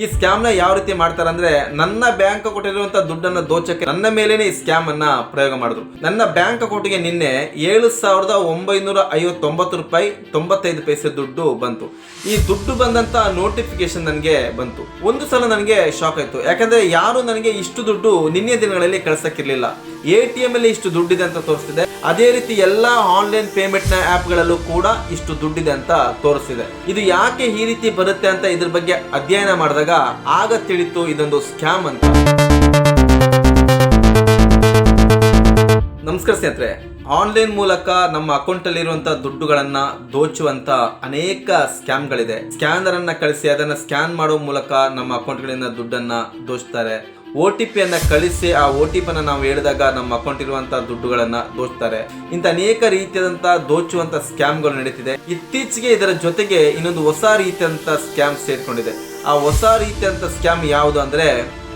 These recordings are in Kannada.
ಈ ಸ್ಕ್ಯಾಮ್ನ ಯಾವ ರೀತಿ ಮಾಡ್ತಾರೆ ಅಂದ್ರೆ ನನ್ನ ಬ್ಯಾಂಕ್ ಕೊಟ್ಟಿರುವಂತ ದುಡ್ಡನ್ನ ದೋಚಕ್ಕೆ ನನ್ನ ಮೇಲೇನೆ ಈ ಸ್ಕ್ಯಾಮ್ ಅನ್ನ ಪ್ರಯೋಗ ಮಾಡಿದ್ರು. ನನ್ನ ಬ್ಯಾಂಕ್ ಅಕೌಂಟ್ಗೆ ನಿನ್ನೆ ಏಳು ಸಾವಿರದ ಒಂಬೈನೂರ ಐವತ್ತೊಂಬತ್ತು ರೂಪಾಯಿ ತೊಂಬತ್ತೈದು ಪೈಸೆ ದುಡ್ಡು ಬಂತು. ಈ ದುಡ್ಡು ಬಂದಂತ ನೋಟಿಫಿಕೇಶನ್ ನನಗೆ ಬಂತು. ಒಂದು ಸಲ ನನಗೆ ಶಾಕ್ ಆಯ್ತು. ಯಾಕಂದ್ರೆ ಯಾರು ನನಗೆ ಇಷ್ಟು ದುಡ್ಡು ನಿನ್ನೆ ದಿನಗಳಲ್ಲಿ ಕಳ್ಸಕ್ಕಿರ್ಲಿಲ್ಲ. ಎ ಟಿ ಎಂ ಅಲ್ಲಿ ಇಷ್ಟು ದುಡ್ಡಿದೆ ಅಂತ ತೋರಿಸ್ತಿದೆ. ಅದೇ ರೀತಿ ಎಲ್ಲಾ ಆನ್ಲೈನ್ ಪೇಮೆಂಟ್ನ ಆಪ್ ಗಳಲ್ಲೂ ಕೂಡ ಇಷ್ಟು ದುಡ್ಡಿದೆ ಅಂತ ತೋರಿಸ್ತಿದೆ. ಇದು ಯಾಕೆ ಈ ರೀತಿ ಬರುತ್ತೆ ಅಂತ ಇದ್ರ ಬಗ್ಗೆ ಅಧ್ಯಯನ ಮಾಡಿದಾಗ ಆಗ ತಿಳಿತು ಇದೊಂದು ಸ್ಕ್ಯಾಮ್ ಅಂತ. ನಮಸ್ಕಾರ ಸ್ನೇಹಿತರೆ. ಆನ್ಲೈನ್ ಮೂಲಕ ನಮ್ಮ ಅಕೌಂಟ್ ಅಲ್ಲಿ ಇರುವಂತಹ ದುಡ್ಡುಗಳನ್ನ ದೋಚುವಂತ ಅನೇಕ ಸ್ಕ್ಯಾಮ್ಗಳಿದೆ ಸ್ಕ್ಯಾನರ್ ಅನ್ನ ಕಳಿಸಿ ಅದನ್ನ ಸ್ಕ್ಯಾನ್ ಮಾಡುವ ಮೂಲಕ ನಮ್ಮ ಅಕೌಂಟ್ಗಳಿಂದ ದುಡ್ಡನ್ನ ದೋಚ್ತಾರೆ. ಒ ಟಿ ಪಿಯನ್ನು ಕಳಿಸಿ ಆ ಒ ಟಿ ಪಿಯನ್ನು ನಾವು ಹೇಳಿದಾಗ ನಮ್ಮ ಅಕೌಂಟ್ ಇರುವಂತಹ ದುಡ್ಡುಗಳನ್ನ ದೋಚ್ತಾರೆ. ಇಂಥ ಅನೇಕ ರೀತಿಯಾದಂಥ ದೋಚುವಂಥ ಸ್ಕ್ಯಾಮ್ಗಳು ನಡೀತಿದೆ. ಇತ್ತೀಚೆಗೆ ಇದರ ಜೊತೆಗೆ ಇನ್ನೊಂದು ಹೊಸ ರೀತಿಯಾದಂಥ ಸ್ಕ್ಯಾಮ್ ಸೇರಿಕೊಂಡಿದೆ. ಆ ಹೊಸ ರೀತಿಯಾದಂಥ ಸ್ಕ್ಯಾಮ್ ಯಾವುದು ಅಂದ್ರೆ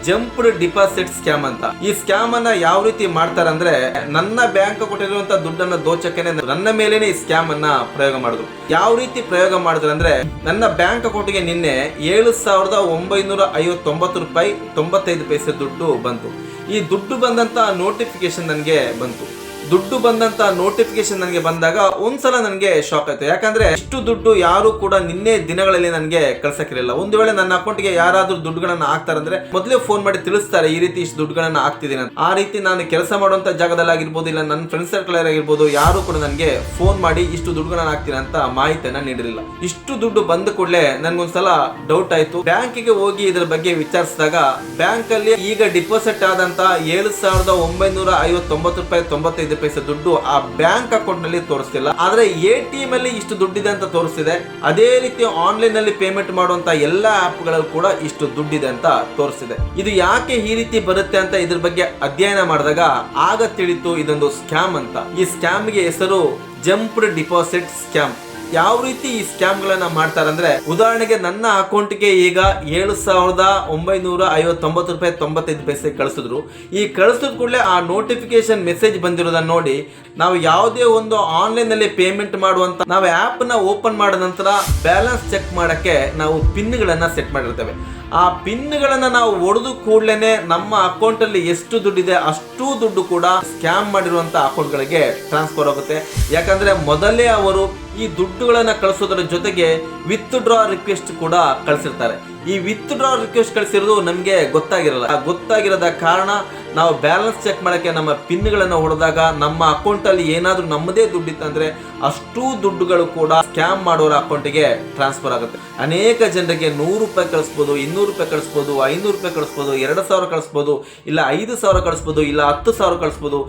ಜಂಪ್ಡ್ ಡಿಪಾಸಿಟ್ ಸ್ಕ್ಯಾಮ್ ಅಂತ. ಈ ಸ್ಕ್ಯಾಮ್ ಅನ್ನ ಯಾವ ರೀತಿ ಮಾಡ್ತಾರಂದ್ರೆ ನನ್ನ ಬ್ಯಾಂಕ್ ಕೊಟ್ಟಿರುವಂತ ದುಡ್ಡನ್ನ ದೋಚಕ್ಕೆ ನನ್ನ ಮೇಲೇನೆ ಈ ಸ್ಕ್ಯಾಮ್ ಅನ್ನ ಪ್ರಯೋಗ ಮಾಡಿದ್ರು ಯಾವ ರೀತಿ ಪ್ರಯೋಗ ಮಾಡಿದ್ರು ಅಂದ್ರೆ ನನ್ನ ಬ್ಯಾಂಕ್ ಅಕೌಂಟ್ಗೆ ನಿನ್ನೆ ಏಳು ಸಾವಿರದ ಒಂಬೈನೂರ ಐವತ್ತೊಂಬತ್ತು ರೂಪಾಯಿ ತೊಂಬತ್ತೈದು ಪೈಸೆ ದುಡ್ಡು ಬಂತು. ಈ ದುಡ್ಡು ಬಂದಂತ ನೋಟಿಫಿಕೇಶನ್ ನನಗೆ ಬಂತು. ದುಡ್ಡು ಬಂದಂತ ನೋಟಿಫಿಕೇಶನ್ ನನಗೆ ಬಂದಾಗ ಒಂದ್ಸಲ ನನಗೆ ಶಾಕ್ ಆಯ್ತು. ಯಾಕಂದ್ರೆ ಇಷ್ಟು ದುಡ್ಡು ಯಾರು ಕೂಡ ನಿನ್ನೆ ದಿನಗಳಲ್ಲಿ ನನಗೆ ಕಳ್ಸಕ್ಕಿರಲಿಲ್ಲ. ಒಂದು ವೇಳೆ ನನ್ನ ಅಕೌಂಟ್ಗೆ ಯಾರಾದ್ರೂ ದುಡ್ಡುಗಳನ್ನ ಹಾಕ್ತಾರಂದ್ರೆ ಮೊದಲೇ ಫೋನ್ ಮಾಡಿ ತಿಳಿಸ್ತಾರೆ, ಈ ರೀತಿ ಇಷ್ಟು ದುಡ್ಡುಗಳನ್ನ ಹಾಕ್ತಿದ್ದೀನಿ ಆ ರೀತಿ ನಾನು ಕೆಲಸ ಮಾಡುವಂತ ಜಾಗದಲ್ಲಿ ಆಗಿರ್ಬೋದು, ಇಲ್ಲ ನನ್ನ ಫ್ರೆಂಡ್ ಸರ್ಕಲ್ ಆಗಿರ್ಬೋದು, ಯಾರು ಕೂಡ ನನಗೆ ಫೋನ್ ಮಾಡಿ ಇಷ್ಟು ದುಡ್ಡುಗಳನ್ನ ಹಾಕ್ತೀನಿ ಅಂತ ಮಾಹಿತಿಯನ್ನ ನೀಡಿರಲಿಲ್ಲ. ಇಷ್ಟು ದುಡ್ಡು ಬಂದ ಕೂಡಲೇ ನನ್ಗೊಂದ್ಸಲ ಡೌಟ್ ಆಯ್ತು. ಬ್ಯಾಂಕಿಗೆ ಹೋಗಿ ಇದರ ಬಗ್ಗೆ ವಿಚಾರಿಸಿದಾಗ ಬ್ಯಾಂಕ್ ಅಲ್ಲಿ ಈಗ ಡಿಪಾಸಿಟ್ ಆದಂತ ಏಳು ಸಾವಿರದ ಒಂಬೈನೂರ ಐವತ್ತೊಂಬತ್ತು ರೂಪಾಯಿ ತೊಂಬತ್ತೈದು ಪೈಸೆ ದುಡ್ಡು ಆ ಬ್ಯಾಂಕ್ ಅಕೌಂಟ್ನಲ್ಲಿ ತೋರಿಸ್ತಿಲ್ಲ. ಆದ್ರೆ ಎಂ ಅಲ್ಲಿ ಇಷ್ಟು ದುಡ್ಡಿದೆ ಅಂತ ತೋರಿಸ್ತಿದೆ. ಅದೇ ರೀತಿ ಆನ್ಲೈನ್ನಲ್ಲಿ ಪೇಮೆಂಟ್ ಮಾಡುವಂತ ಎಲ್ಲಾ ಆಪ್ಗಳಲ್ಲಿ ಕೂಡ ಇಷ್ಟು ದುಡ್ಡಿದೆ ಅಂತ ತೋರಿಸ್ತಿದೆ. ಇದು ಯಾಕೆ ಈ ರೀತಿ ಬರುತ್ತೆ ಅಂತ ಇದ್ರ ಬಗ್ಗೆ ಅಧ್ಯಯನ ಮಾಡಿದಾಗ ಆಗ ತಿಳಿತು ಇದೊಂದು ಸ್ಕ್ಯಾಮ್ ಅಂತ. ಈ ಸ್ಕ್ಯಾಮ್ಗೆ ಹೆಸರು ಜಂಪ್ಡ್ ಡಿಪಾಸಿಟ್ ಸ್ಕ್ಯಾಮ್. ಯಾವ ರೀತಿ ಈ ಸ್ಕ್ಯಾಮ್ ಮಾಡ್ತಾರೆ ಮಾಡ್ತಾರಂದ್ರೆ, ಉದಾಹರಣೆಗೆ ನನ್ನ ಅಕೌಂಟ್ಗೆ ಈಗ ಏಳು ಸಾವಿರದ ಒಂಬೈನೂರ ಐವತ್ತೊಂಬತ್ತು ರೂಪಾಯಿ ತೊಂಬತ್ತೈದು ಪೈಸೆ ಕಳಿಸಿದ್ರು. ಈ ಕಳಿಸಿದ ಕೂಡಲೇ ಆ ನೋಟಿಫಿಕೇಶನ್ ಮೆಸೇಜ್ ಬಂದಿರೋದನ್ನ ನೋಡಿ, ನಾವು ಯಾವುದೇ ಒಂದು ಆನ್ಲೈನ್ನಲ್ಲಿ ಪೇಮೆಂಟ್ ಮಾಡುವಂತ, ನಾವು ಆಪ್ನ ಓಪನ್ ಮಾಡಿದ ನಂತರ ಬ್ಯಾಲೆನ್ಸ್ ಚೆಕ್ ಮಾಡಕ್ಕೆ ನಾವು ಪಿನ್ ಗಳನ್ನ ಸೆಟ್ ಮಾಡಿರ್ತೇವೆ. ಆ ಪಿನ್ಗಳನ್ನು ನಾವು ಒಡೆದು ಕೂಡಲೇ ನಮ್ಮ ಅಕೌಂಟ್ ಅಲ್ಲಿ ಎಷ್ಟು ದುಡ್ಡಿದೆ ಅಷ್ಟು ದುಡ್ಡು ಕೂಡ ಸ್ಕ್ಯಾಮ್ ಮಾಡಿರುವಂಥ ಅಕೌಂಟ್ಗಳಿಗೆ ಟ್ರಾನ್ಸ್ಫರ್ ಆಗುತ್ತೆ. ಯಾಕಂದ್ರೆ ಮೊದಲೇ ಅವರು ಈ ದುಡ್ಡುಗಳನ್ನು ಕಳಿಸೋದರ ಜೊತೆಗೆ ವಿತ್ ಡ್ರಾ ರಿಕ್ವೆಸ್ಟ್ ಕೂಡ ಕಳಿಸಿರ್ತಾರೆ. ಈ ವಿತ್ ಡ್ರಾ ರಿಕ್ವೆಸ್ಟ್ ಕಳಿಸಿರೋದು ನಮಗೆ ಗೊತ್ತಾಗಿರಲ್ಲ. ಗೊತ್ತಾಗಿರೋದ ಕಾರಣ ನಾವು ಬ್ಯಾಲೆನ್ಸ್ ಚೆಕ್ ಮಾಡೋಕ್ಕೆ ನಮ್ಮ ಪಿನ್ಗಳನ್ನು ಹೊಡೆದಾಗ ನಮ್ಮ ಅಕೌಂಟಲ್ಲಿ ಏನಾದರೂ ನಮ್ಮದೇ ನಮ್ಮದೇ ದುಡ್ಡಿತ್ತಂದ್ರೆ ಅಷ್ಟು ದುಡ್ಡುಗಳು ಕೂಡ ಸ್ಕ್ಯಾಮ್ ಮಾಡೋರ ಅಕೌಂಟಿಗೆ ಟ್ರಾನ್ಸ್ಫರ್ ಆಗುತ್ತೆ. ಅನೇಕ ಜನರಿಗೆ ನೂರು ರೂಪಾಯಿ ಕಳಿಸ್ಬೋದು, ಇನ್ನೂರು ರೂಪಾಯಿ ಕಳಿಸ್ಬೋದು, ಐನೂರು ರೂಪಾಯಿ ಕಳಿಸ್ಬೋದು, ಎರಡು ಸಾವಿರ ಕಳಿಸ್ಬೋದು, ಇಲ್ಲ ಐದು ಸಾವಿರ ಕಳಿಸ್ಬೋದು, ಇಲ್ಲ ಹತ್ತು ಸಾವಿರ ಕಳಿಸ್ಬೋದು.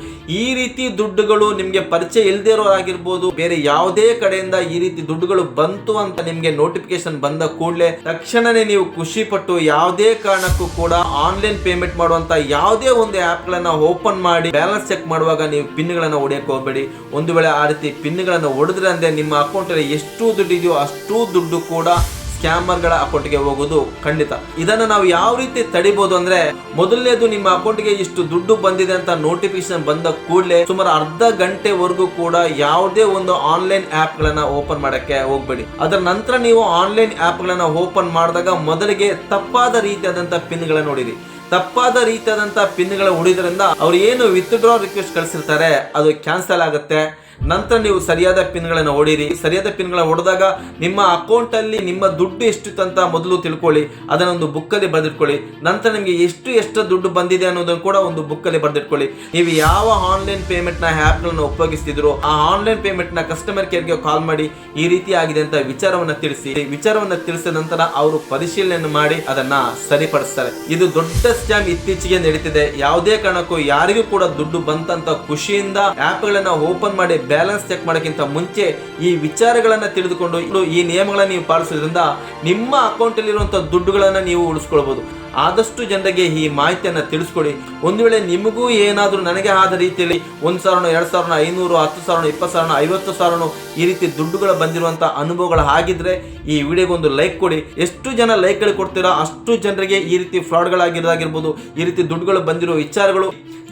ಈ ರೀತಿ ದುಡ್ಡುಗಳು ನಿಮಗೆ ಪರಿಚಯ ಇಲ್ಲದೇ ಇರೋರಾಗಿರ್ಬೋದು ಬೇರೆ ಯಾವುದೇ ಕಡೆಯಿಂದ ಈ ರೀತಿ ದುಡ್ಡುಗಳು ಬಂತು ಅಂತ ನಿಮಗೆ ನೋಟಿಫಿಕೇಶನ್ ಬಂದ ಕೂಡಲೇ ತಕ್ಷಣನೇ ನೀವು ಖುಷಿ ಪಟ್ಟು ಯಾವುದೇ ಕಾರಣಕ್ಕೂ ಕೂಡ ಆನ್ಲೈನ್ ಪೇಮೆಂಟ್ ಮಾಡುವಂತ ಯಾವುದೇ ಒಂದು ಆಪ್ ಗಳನ್ನ ಓಪನ್ ಮಾಡಿ ಬ್ಯಾಲೆನ್ಸ್ ಚೆಕ್ ಮಾಡುವಾಗ ನೀವು ಪಿನ್ ಗಳನ್ನ ಹೊಡೆಯಕ್ಕೆ ಹೋಗಬೇಡಿ. ಒಂದು ವೇಳೆ ಆ ರೀತಿ ಪಿನ್ ಗಳನ್ನ ಹೊಡೆದ್ರೆ ಅಂದ್ರೆ ನಿಮ್ಮ ಅಕೌಂಟ್ ಅಲ್ಲಿ ಎಷ್ಟು ದುಡ್ಡಿದೆಯೋ ಅಷ್ಟು ದುಡ್ಡು ಕೂಡ ಸ್ಕ್ಯಾಮರ್ಗಳ ಅಕೌಂಟ್ಗೆ ಹೋಗುವುದು ಖಂಡಿತ. ಇದನ್ನು ನಾವು ಯಾವ ರೀತಿ ತಡಿಬಹುದು ಅಂದ್ರೆ ಮೊದಲನೇದು ನಿಮ್ಮ ಅಕೌಂಟ್ಗೆ ಇಷ್ಟು ದುಡ್ಡು ಬಂದಿದೆ ಅಂತ ನೋಟಿಫಿಕೇಶನ್ ಬಂದ ಕೂಡಲೇ ಸುಮಾರು ಅರ್ಧ ಗಂಟೆವರೆಗೂ ಕೂಡ ಯಾವುದೇ ಒಂದು ಆನ್ಲೈನ್ ಆಪ್ ಗಳನ್ನ ಓಪನ್ ಮಾಡಕ್ಕೆ ಹೋಗ್ಬೇಡಿ. ಅದರ ನಂತರ ನೀವು ಆನ್ಲೈನ್ ಆಪ್ ಗಳನ್ನ ಓಪನ್ ಮಾಡಿದಾಗ ಮೊದಲಿಗೆ ತಪ್ಪಾದ ರೀತಿಯಾದಂತಹ ಪಿನ್ ಗಳನ್ನ ನೋಡಿರಿ. ತಪ್ಪಾದ ರೀತಿಯಾದಂತ ಪಿನ್ಗಳ ಉಳಿದ್ರಿಂದ ಅವ್ರು ಏನು ವಿತ್ಡ್ರಾ ರಿಕ್ವೆಸ್ಟ್ ಕಳಿಸಿರ್ತಾರೆ, ಅದು ಕ್ಯಾನ್ಸಲ್ ಆಗುತ್ತೆ. ನಂತರ ನೀವು ಸರಿಯಾದ ಪಿನ್ಗಳನ್ನು ಹೊಡೀರಿ ಸರಿಯಾದ ಪಿನ್ಗಳನ್ನು ಹೊಡೆದಾಗ ನಿಮ್ಮ ಅಕೌಂಟ್ ಅಲ್ಲಿ ನಿಮ್ಮ ದುಡ್ಡು ಎಷ್ಟು ಅಂತ ಮೊದಲು ತಿಳ್ಕೊಳ್ಳಿ. ಅದನ್ನೊಂದು ಬುಕ್ಕಲ್ಲಿ ಬರೆದಿಟ್ಕೊಳ್ಳಿ. ನಂತರ ನಿಮಗೆ ಎಷ್ಟು ಎಷ್ಟು ದುಡ್ಡು ಬಂದಿದೆ ಅನ್ನೋದನ್ನು ಕೂಡ ಒಂದು ಬುಕ್ಕಲ್ಲಿ ಬರೆದಿಟ್ಕೊಳ್ಳಿ. ನೀವು ಯಾವ ಆನ್ಲೈನ್ ಪೇಮೆಂಟ್ ಆ್ಯಪ್ಗಳನ್ನು ಉಪಯೋಗಿಸ್ತಿದ್ರು, ಆ ಆನ್ಲೈನ್ ಪೇಮೆಂಟ್ನ ಕಸ್ಟಮರ್ ಕೇರ್ಗೆ ಕಾಲ್ ಮಾಡಿ ಈ ರೀತಿ ಆಗಿದೆ ಅಂತ ವಿಚಾರವನ್ನ ತಿಳಿಸಿ. ವಿಚಾರವನ್ನು ತಿಳಿಸಿದ ನಂತರ ಅವರು ಪರಿಶೀಲನೆ ಮಾಡಿ ಅದನ್ನ ಸರಿಪಡಿಸ್ತಾರೆ. ಇದು ದೊಡ್ಡ ಸ್ಕ್ಯಾಮ್ ಇತ್ತೀಚೆಗೆ ನಡೀತಿದೆ. ಯಾವುದೇ ಕಾರಣಕ್ಕೂ ಯಾರಿಗೂ ಕೂಡ ದುಡ್ಡು ಬಂತಂತ ಖುಷಿಯಿಂದ ಆಪ್ ಗಳನ್ನ ಓಪನ್ ಮಾಡಿ ಬ್ಯಾಲೆನ್ಸ್ ಚೆಕ್ ಮಾಡೋಕ್ಕಿಂತ ಮುಂಚೆ ಈ ವಿಚಾರಗಳನ್ನು ತಿಳಿದುಕೊಂಡು ಈ ನಿಯಮಗಳನ್ನು ನೀವು ಪಾಲಿಸೋದ್ರಿಂದ ನಿಮ್ಮ ಅಕೌಂಟಲ್ಲಿರುವಂಥ ದುಡ್ಡುಗಳನ್ನು ನೀವು ಉಳಿಸ್ಕೊಳ್ಬಹುದು ಆದಷ್ಟು ಜನರಿಗೆ ಈ ಮಾಹಿತಿಯನ್ನು ತಿಳಿಸ್ಕೊಡಿ. ಒಂದು ವೇಳೆ ನಿಮಗೂ ಏನಾದರೂ ನನಗೆ ಆದ ರೀತಿಯಲ್ಲಿ ಒಂದು ಸಾವಿರ ಎರಡು ಸಾವಿರ ಐನೂರು, ಹತ್ತು ಸಾವಿರ ಇಪ್ಪತ್ತು ಸಾವಿರ ಐವತ್ತು ಸಾವಿರ ಈ ರೀತಿ ದುಡ್ಡುಗಳು ಬಂದಿರುವಂಥ ಅನುಭವಗಳು ಆಗಿದ್ರೆ ಈ ವಿಡಿಯೋಗೆ ಒಂದು ಲೈಕ್ ಕೊಡಿ. ಎಷ್ಟು ಜನ ಲೈಕ್ಗಳು ಕೊಡ್ತೀರೋ ಅಷ್ಟು ಜನರಿಗೆ ಈ ರೀತಿ ಫ್ರಾಡ್ಗಳಾಗಿರೋದಾಗಿರ್ಬೋದು, ಈ ರೀತಿ ದುಡ್ಡುಗಳು ಬಂದಿರೋ ವಿಚಾರಗಳು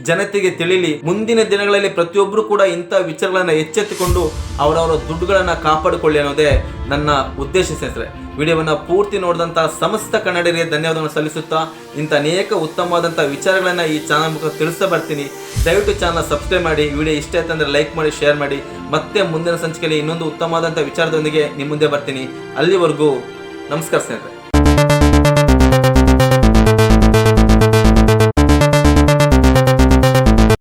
ಜನತೆಗೆ ತಿಳಿಲಿ. ಮುಂದಿನ ದಿನಗಳಲ್ಲಿ ಪ್ರತಿಯೊಬ್ಬರು ಕೂಡ ಇಂಥ ವಿಚಾರಗಳನ್ನು ಎಚ್ಚೆತ್ತುಕೊಂಡು ಅವರವರ ದುಡ್ಡುಗಳನ್ನು ಕಾಪಾಡಿಕೊಳ್ಳಿ ಅನ್ನೋದೇ ನನ್ನ ಉದ್ದೇಶ ಸ್ನೇಹಿತರೆ, ವಿಡಿಯೋವನ್ನು ಪೂರ್ತಿ ನೋಡಿದಂಥ ಸಮಸ್ತ ಕನ್ನಡಿಗರಿಗೆ ಧನ್ಯವಾದವನ್ನು ಸಲ್ಲಿಸುತ್ತಾ ಇಂಥ ಅನೇಕ ಉತ್ತಮವಾದಂಥ ವಿಚಾರಗಳನ್ನು ಈ ಚಾನಲ್ ಮೂಲಕ ತಿಳಿಸ್ತಾ ಬರ್ತೀನಿ. ದಯವಿಟ್ಟು ಚಾನಲ್ ಸಬ್ಸ್ಕ್ರೈಬ್ ಮಾಡಿ ವಿಡಿಯೋ ಇಷ್ಟ ಆಯ್ತಂದ್ರೆ ಲೈಕ್ ಮಾಡಿ ಶೇರ್ ಮಾಡಿ. ಮತ್ತೆ ಮುಂದಿನ ಸಂಚಿಕೆಯಲ್ಲಿ ಇನ್ನೊಂದು ಉತ್ತಮವಾದಂಥ ವಿಚಾರದೊಂದಿಗೆ ನಿಮ್ಮ ಮುಂದೆ ಬರ್ತೀನಿ. ಅಲ್ಲಿವರೆಗೂ ನಮಸ್ಕಾರ ಸ್ನೇಹಿತರೆ.